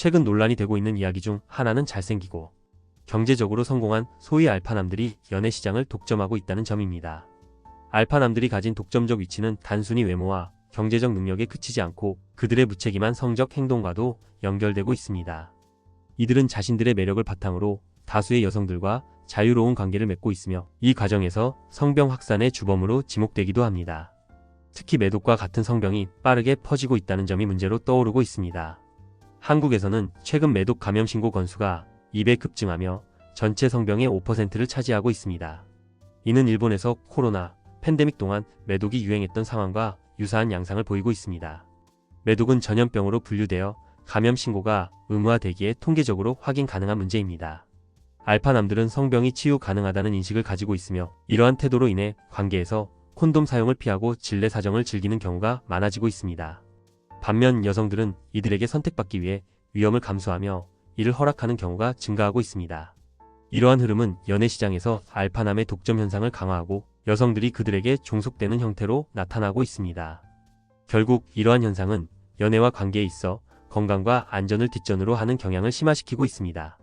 최근 논란이 되고 있는 이야기 중 하나는 잘생기고 경제적으로 성공한 소위 알파남들이 연애 시장을 독점하고 있다는 점입니다. 알파남들이 가진 독점적 위치는 단순히 외모와 경제적 능력에 그치지 않고 그들의 무책임한 성적 행동과도 연결되고 있습니다. 이들은 자신들의 매력을 바탕으로 다수의 여성들과 자유로운 관계를 맺고 있으며 이 과정에서 성병 확산의 주범으로 지목되기도 합니다. 특히 매독과 같은 성병이 빠르게 퍼지고 있다는 점이 문제로 떠오르고 있습니다. 한국에서는 최근 매독 감염 신고 건수가 2배 급증하며 전체 성병의 5%를 차지하고 있습니다. 이는 일본에서 코로나, 팬데믹 동안 매독이 유행했던 상황과 유사한 양상을 보이고 있습니다. 매독은 전염병으로 분류되어 감염 신고가 의무화되기에 통계적으로 확인 가능한 문제입니다. 알파남들은 성병이 치유 가능하다는 인식을 가지고 있으며 이러한 태도로 인해 관계에서 콘돔 사용을 피하고 진례 사정을 즐기는 경우가 많아지고 있습니다. 반면 여성들은 이들에게 선택받기 위해 위험을 감수하며 이를 허락하는 경우가 증가하고 있습니다. 이러한 흐름은 연애 시장에서 알파남의 독점 현상을 강화하고 여성들이 그들에게 종속되는 형태로 나타나고 있습니다. 결국 이러한 현상은 연애와 관계에 있어 건강과 안전을 뒷전으로 하는 경향을 심화시키고 있습니다.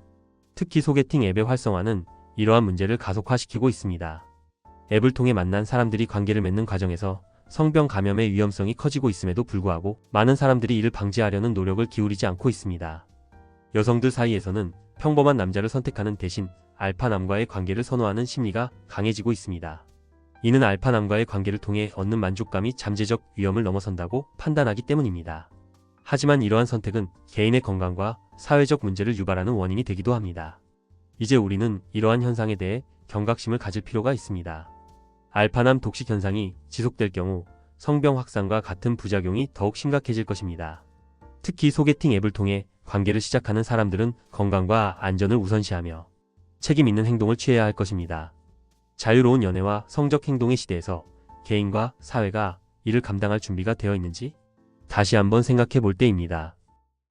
특히 소개팅 앱의 활성화는 이러한 문제를 가속화시키고 있습니다. 앱을 통해 만난 사람들이 관계를 맺는 과정에서 성병 감염의 위험성이 커지고 있음에도 불구하고 많은 사람들이 이를 방지하려는 노력을 기울이지 않고 있습니다. 여성들 사이에서는 평범한 남자를 선택하는 대신 알파남과의 관계를 선호하는 심리가 강해지고 있습니다. 이는 알파남과의 관계를 통해 얻는 만족감이 잠재적 위험을 넘어선다고 판단하기 때문입니다. 하지만 이러한 선택은 개인의 건강과 사회적 문제를 유발하는 원인이 되기도 합니다. 이제 우리는 이러한 현상에 대해 경각심을 가질 필요가 있습니다. 알파남 독식 현상이 지속될 경우 성병 확산과 같은 부작용이 더욱 심각해질 것입니다. 특히 소개팅 앱을 통해 관계를 시작하는 사람들은 건강과 안전을 우선시하며 책임 있는 행동을 취해야 할 것입니다. 자유로운 연애와 성적 행동의 시대에서 개인과 사회가 이를 감당할 준비가 되어 있는지 다시 한번 생각해 볼 때입니다.